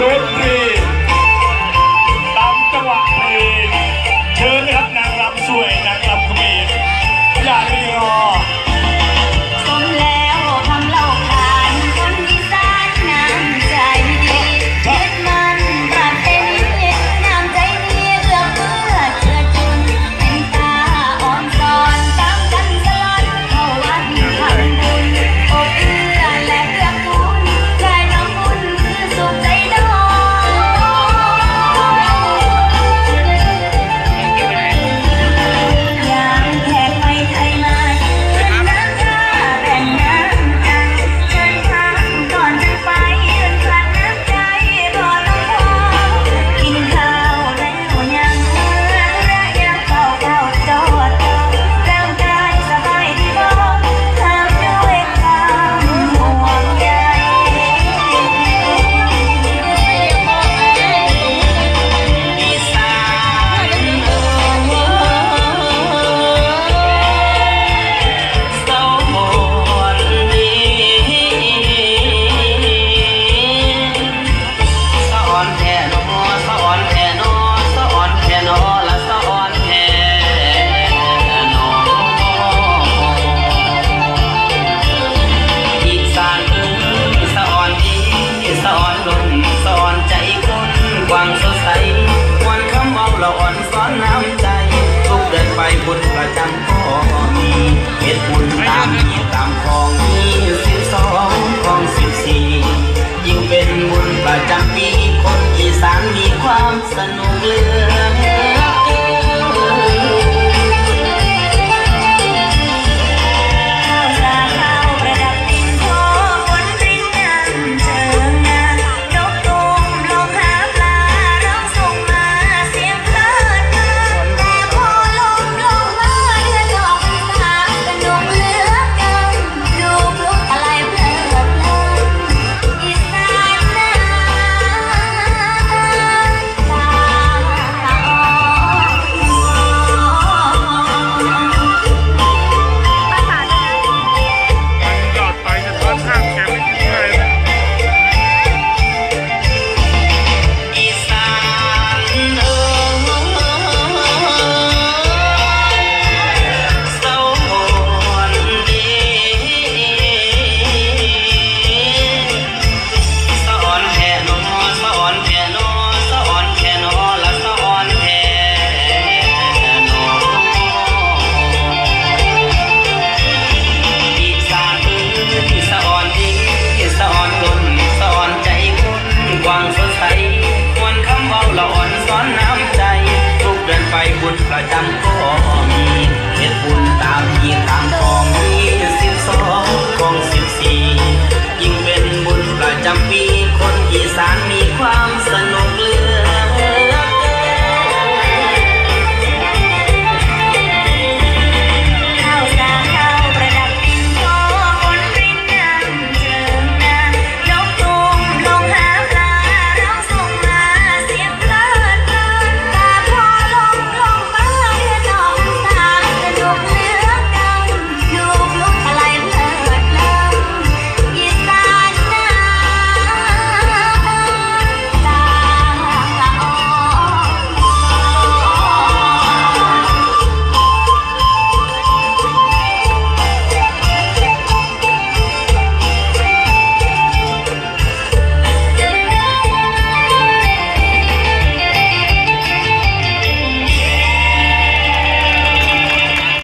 Lord, ใจคนวางสดใสวันคำเมาเราอ่อนซ้อนน้ำใจ ทุกเดินไปบุญประจำพ่อมีเหตุบุญตามที่ตามของมีสิบสองของสิบสี่ยิ่งเป็นบุญประจำปีคนอีสานมีความสนุกเลือ ไปบุญประจำก็มีเหตุบุญตามที่ตามกองมีสิบสองกองสิบสี่ยิ่งเป็นบุญประจำปีคนอีสาน